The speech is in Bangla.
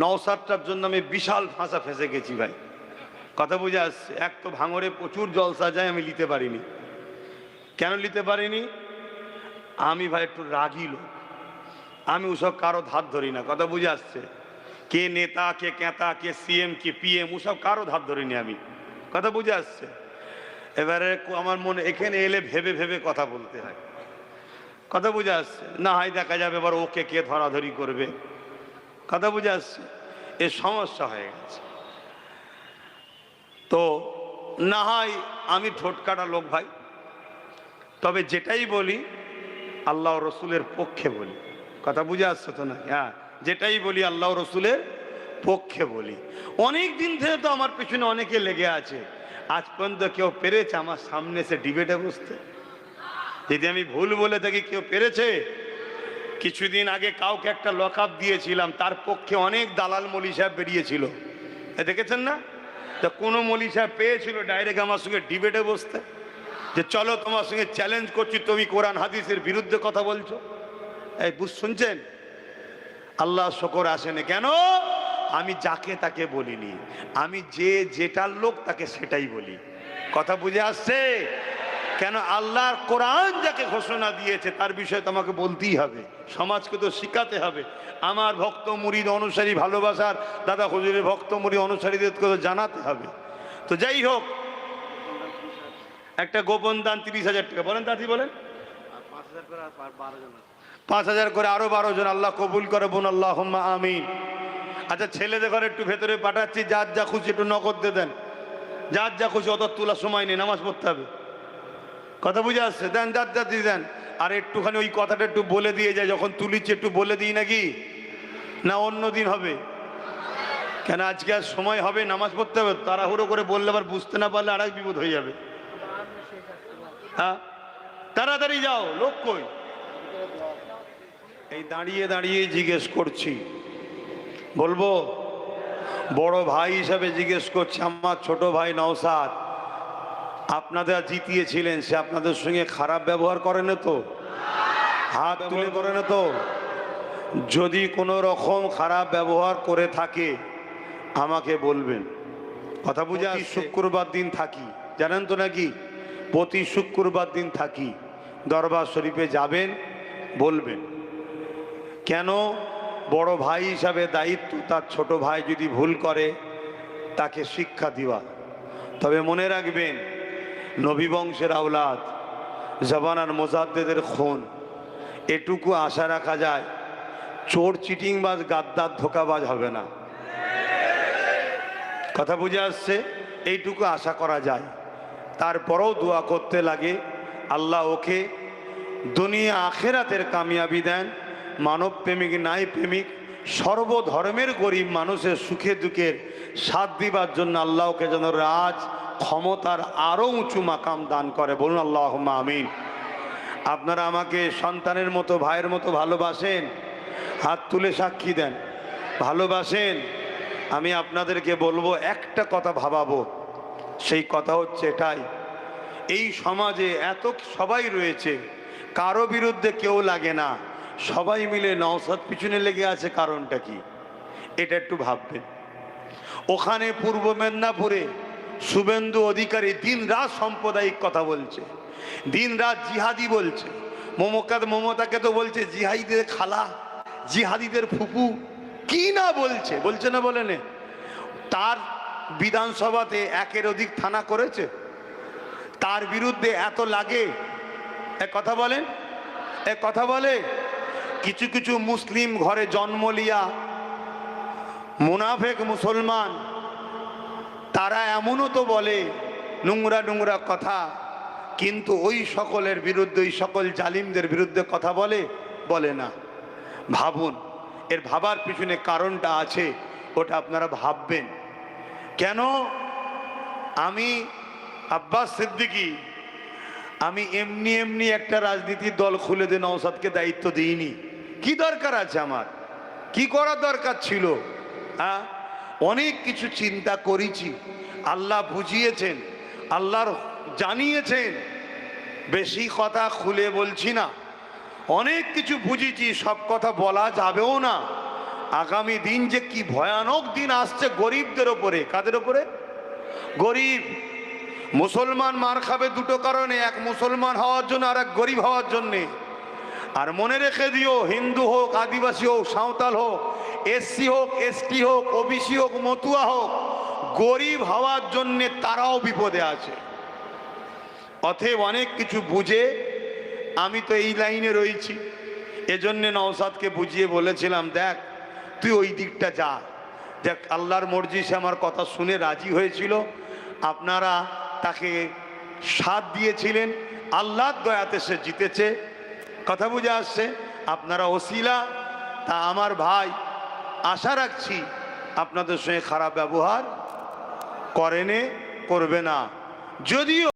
নওসাদটার জন্য আমি বিশাল ফাঁসা ফেঁসে গেছি ভাই। কথা বুঝে আসছে? এক তো ভাঙরে প্রচুর জলসা যায় আমি নিতে পারিনি। কেন নিতে পারিনি? আমি ভাই একটু রাগি লোক। আমি ওসব কারও ধার ধরি না। কথা বুঝে আসছে? কে নেতা, কে কেতা কে সিএম, কে পিএম, ওসব কারও ধার ধরিনি আমি। কথা বুঝে আসছে? এবারে আমার মনে এখানে এলে ভেবে ভেবে কথা বলতে হয়। কথা বুঝে আসছে? না হয় দেখা যাবে এবার ওকে কে ধরাধরি করবে। কথা বুঝে আসছে। এ সমস্যা হয়ে গেছে। তো না হয় আমি ঠোঁট কাটা লোক ভাই, তবে যেটাই বলি, আল্লাহ রসুলের পক্ষে বলি। কথা বুঝে আসছে তো না হ্যাঁ যেটাই বলি, আল্লাহ রসুলের পক্ষে বলি। অনেক দিন থেকে তো আমার পিছনে অনেকে লেগে আছে। আজ পর্যন্ত কেউ পেরেছে? আমার সামনে সে ডিবেটে বসতে। যদি আমি ভুল বলে থাকি, কেউ পেরেছে? কিছুদিন আগে কাউকে একটা লক দিয়েছিলাম, তার পক্ষে অনেক দালাল মলি সাহেব বেরিয়েছিল। দেখেছেন না? তা কোনো মলি সাহেব পেয়েছিল ডাইরেক্ট আমার সঙ্গে ডিবেটে বসতে? যে চলো তোমার সঙ্গে চ্যালেঞ্জ করছি, তুমি কোরআন হাদিসের বিরুদ্ধে কথা বলছো। এই বুঝ শুনছেন? আল্লাহ শকর আসেনি কেন? আমি যাকে তাকে বলিনি। আমি যে যেটার লোক তাকে সেটাই বলি। কথা বুঝে আসছে? কেন আল্লাহর কোরআন যাকে ঘোষণা দিয়েছে, তার বিষয়ে তোমাকে বলতেই হবে। সমাজকে তো শিখাতে হবে। আমার ভক্ত মুরিদ অনুসারী ভালোবাসার, দাদা হুজুরের ভক্ত মুরিদ অনুসারীদেরকে তো জানাতে হবে। তো যাই হোক, একটা গোপন দান তিরিশ হাজার টাকা। বলেন দাদি, বলেন। পাঁচ হাজার করে আরও বারো জন। আল্লাহ কবুল করে বোন আল্লাহ আমিন। আচ্ছা ছেলেদের ঘরে একটু ভেতরে পাঠাচ্ছি, যার যা খুশি একটু নগদ দিয়ে দেন। যার যা খুশি অত তোলার সময় নেই, নামাজ পড়তে হবে। কথা বুঝে আসছে? দেন যার যার দিয়ে দেন। আর একটুখানি ওই কথাটা একটু বলে দিয়ে যায়, যখন তুলিচ্ছে একটু বলে দিই নাকি? না, অন্য দিন হবে। কেন, আজকে আর সময় হবে, নামাজ পড়তে হবে? তাড়াহুড়ো করে বললে আবার বুঝতে না পারলে আর এক বিপদ হয়ে যাবে। হ্যাঁ? তাড়াতাড়ি যাও, লোক এই দাঁড়িয়ে দাঁড়িয়ে জিজ্ঞেস করছি। বলব? বড় ভাই হিসাবে জিজ্ঞেস করছি, আমার ছোট ভাই নওসাদ আপনাদের জিতিয়েছিলেন সে আপনাদের সঙ্গে খারাপ ব্যবহার করে না তো? হাত তুলে করে না তো? যদি কোনো রকম খারাপ ব্যবহার করে থাকে আমাকে বলবেন। কথা বুঝে? শুক্রবার দিন থাকি। জানেন তো নাকি? প্রতি শুক্রবার দিন থাকি। দরবার শরীফে যাবেন বলবেন। কেন? বড় ভাই হিসাবে দায়িত্ব তার ছোট ভাই যদি ভুল করে তাকে শিক্ষা দেওয়া। তবে মনে রাখবেন নবী বংশের আওলাদ, জবানার মোজাদ্দেদের খুন। এটুকু আশা রাখা যায়, চোর, চিটিংবাজ, গাদ্দার, ধোকাবাজ হবে না। কথা বুঝে আসছে? এইটুকু আশা করা যায়। তারপরেও দোয়া করতে লাগে। আল্লাহ ওকে দুনিয়া আখেরাতের কামিয়াবি দেন। মানব প্রেমিক নাই প্রেমিক সর্বধর্মের গরিব মানুষের সুখে দুঃখের সাথ দিবার জন্য আল্লাহকে যেন রাজ ক্ষমতার আরও উঁচু মাকাম দান করে। বলুন আল্লাহ আমিন। আপনারা আমাকে সন্তানের মতো, ভাইয়ের মতো ভালোবাসেন? হাত তুলে সাক্ষী দেন। ভালোবাসেন? আমি আপনাদেরকে বলব, একটা কথা ভাবাবো। সেই কথা হচ্ছে এটাই। এই সমাজে এত সবাই রয়েছে, কারও বিরুদ্ধে কেউ লাগে না। সবাই মিলে নওসাদ পিছনে লেগে আছে কারণটা কি? এটা একটু ভাববেন। ওখানে পূর্ব মেদিনীপুরে শুভেন্দু অধিকারী দিন রাত সাম্প্রদায়িক কথা বলছে দিন রাত জিহাদি বলছে মমতা মমতাকে তো বলছে জিহাদিদের খালা, জিহাদিদের ফুপু, কি না বলছে? বলছে না বলে নে। তার বিধানসভাতে একের অধিক থানা করেছে, তার বিরুদ্ধে এত লাগে এক কথা বলেন এক কথা বলে কিছু কিছু মুসলিম ঘরে জন্ম লিয়া মুনাফেক মুসলমান, তারা এমনও তো বলে, নোংরা নোংরা কথা, কিন্তু ওই সকলের বিরুদ্ধে, ওই সকল জালিমদের বিরুদ্ধে কথা বলে? বলে না। ভাবুন, এর ভাবার পিছনে কারণটা আছে, ওটা আপনারা ভাববেন। কেন? আমি আব্বাস সিদ্দিকী, আমি এমনি এমনি একটা রাজনীতির দল খুলে দিয়ে নওসাদকে দায়িত্ব দিইনি। কি দরকার আছে আমার? কি করার দরকার ছিল? হ্যাঁ? অনেক কিছু চিন্তা করেছি। আল্লাহ বুঝিয়েছেন, আল্লাহর জানিয়েছেন। বেশি কথা খুলে বলছি না। অনেক কিছু বুঝেছি, সব কথা বলা যাবেও না। আগামী দিন যে কি ভয়ানক দিন আসছে গরিবদের ওপরে। কাদের ওপরে? গরিব। মুসলমান মার খাবে দুটো কারণে, এক মুসলমান হওয়ার জন্য আর এক গরিব হওয়ার জন্যে। আর মনে রেখে দিও, হিন্দু হোক, আদিবাসী হোক, সাঁওতাল হোক এসসি হোক এসটি হোক ওবিসি হোক, মতুয়া হোক, গরিব হওয়ার জন্যে তারাও বিপদে আছে। অতএব অনেক কিছু বুঝে আমি তো এই লাইনে রয়েছি। এজন্যে নওসাদকে বুঝিয়ে বলেছিলাম, দেখ, তুই ওই দিকটা যা। দেখ, আল্লাহর মর্জি সে আমার কথা শুনে রাজি হয়েছিল। আপনারা তাকে সাথ দিয়েছিলেন। আল্লাহর দয়াতে সে জিতেছে। কথা বুঝে আসছে, আপনারা ওসিলা, তা আমার ভাই, আশা রাখছি আপনাদের সঙ্গে খারাপ ব্যবহার করেনে, করবে না। যদিও